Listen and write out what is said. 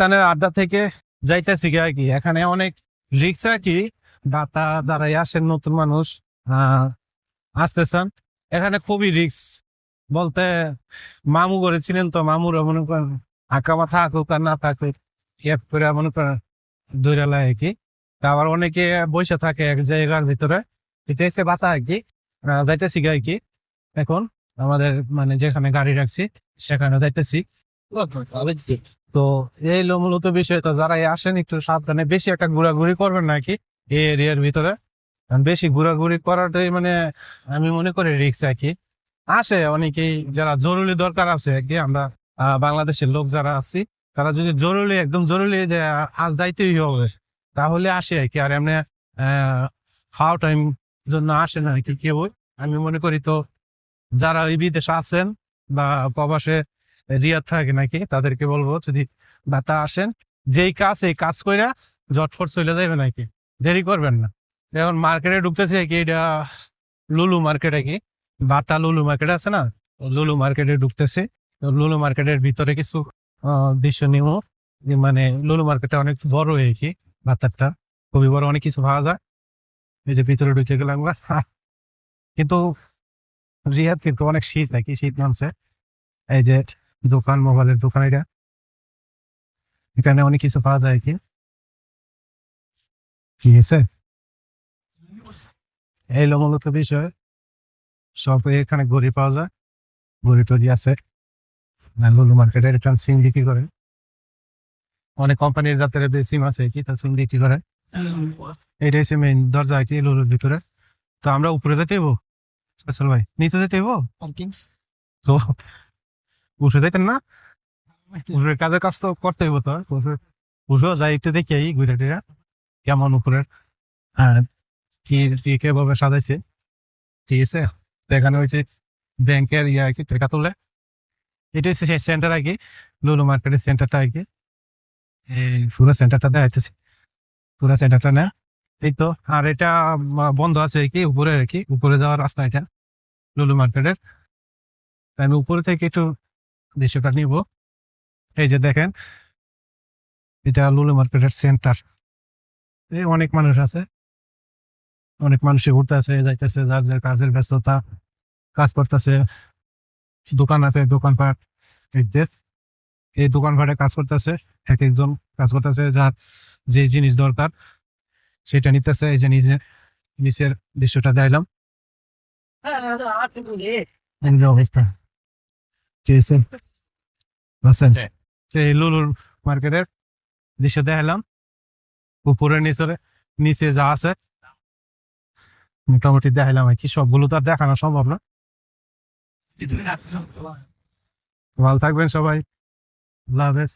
শয়তানের আড্ডা থেকে যাইতেছি আর কি? এখানে অনেক রিক্সা কি? দাতা যারাই আসেন, নতুন মানুষ আসতেছেন, এখানে খুবই রিক্স বলতে মামু করেছিলেন তো? মামুরা মনে করেন আঁকা মাথা আঁকুক আর না থাকুক এক করে মনে করেন দৈরা লাগে কি। আবার অনেকে বসে থাকে এক জায়গার ভিতরে। এটা হচ্ছে বাতা আর কি। যাইতেছি আর কি। এখন আমাদের মানে যেখানে গাড়ি রাখছি, সেখানে যাইতেছি। তো এই হলো মূলত বিষয় তো যারা আসেন একটু সাবধানে, বেশি একটা ঘোরাঘুরি করবেন নাকি এই এরিয়ার ভিতরে? বেশি ঘোরাঘুরি করাটাই মানে আমি মনে করি রিক্স আর কি আসে অনেকেই যারা জরুরি দরকার আছে আর কি, আমরা বাংলাদেশের লোক যারা আছি, তারা যদি জরুরি, একদম জরুরি যে আজ যাইতেই হবে, তাহলে আসে আর কি। আর এমনি ফাও টাইম জন্য আসে না আর কি কেউ আমি মনে করি তো যারা ওই বিদেশে আছেন বা প্রবাসে রিয়াদ থাকে নাকি? তাদেরকে বলব যদি বাতা আসেন, যেই কাজ, এই কাজ কইরা জটফট চলে যাবে নাকি? দেরি করবেন না। এখন মার্কেটে ঢুকতেছে কি এটা লুলু মার্কেট কি? বাতা লুলু মার্কেট আছে না? লুলু মার্কেটে ঢুকতেছে। লুলু মার্কেটের ভিতরে কিছু দৃশ্য নিব। মানে লুলু মার্কেটটা অনেক বড় আর কি, বাতারটা। খুবই বড়, অনেক কিছু পাওয়া যায়। এই যে ভিতরে ঢুকে গেলাম। কিন্তু রিয়াদ কিন্তু অনেক শীত নাকি? শীত নামছে। এই যে দোকান মোবাইলের দোকান এটা। এখানে অনেক কিছু পাওয়া যায় কি? ঠিক আছে এই হলো মূলত বিষয়। সব এখানে ঘড়ি পাওয়া যায়। ঘড়ি টড়ি আছে। লুলু মার্কেটে রিটার্ন সিম বিক্রি করে। অনেক কোম্পানির যাদের সিম আছে কি? তার সিম বিক্রি করে। এটা হচ্ছে মেইন দরজা কি লুলুর ভিতরে। তো আমরা উপরে যেতে ফেসল ভাই নিচে যেতে তো উঠে যাইতেন না। উপরের কাজে কাজ তো করতে হইব তো উঠেও যাই একটু দেখি এই ঘুরে টুরে। কেমন উপরের হ্যাঁ কি কি কীভাবে সাজাইছে। ঠিক আছে। তো এখানে হয়েছে ব্যাংকের ইয়ে আর কি টাকা তোলে। এটা হচ্ছে সেই সেন্টার আর কি লুলু মার্কেটের সেন্টারটা আর কি এই পুরো সেন্টারটা দেখাইতেছে। পুরো সেন্টারটা না। এই তো আর এটা বন্ধ আছে কি উপরে আর কি। উপরে যাওয়ার রাস্তা এটা লুলু মার্কেটের। তাই আমি উপরে থেকে একটু দৃশ্যটা নিব। এই যে দেখেন, এটা লুলু মার্কেটের সেন্টার এই অনেক মানুষ আছে। অনেক মানুষ ঘুরতে আছে যাইতেছে, যার যার কাজের ব্যস্ততা, কাজ করতেছে। দোকান আছে, দোকানপাট যে, এই দোকানপাটে কাজ করতেছে, এক একজন কাজ করতেছে, যার যে জিনিস দরকার, সেটা নিতেছে। এই যে নিজে নিচের দৃশ্যটা যে অবস্থা। আছে। আছেন এই লুলুর মার্কেটের দৃশ্য দেখালাম। উপরে নিচে নিচে যা আছে। মোটামুটি দেখালাম আর কি। সবগুলো তো আর দেখানো সম্ভব না। ভালো থাকবেন সবাই। আল্লাহ হাফেজ।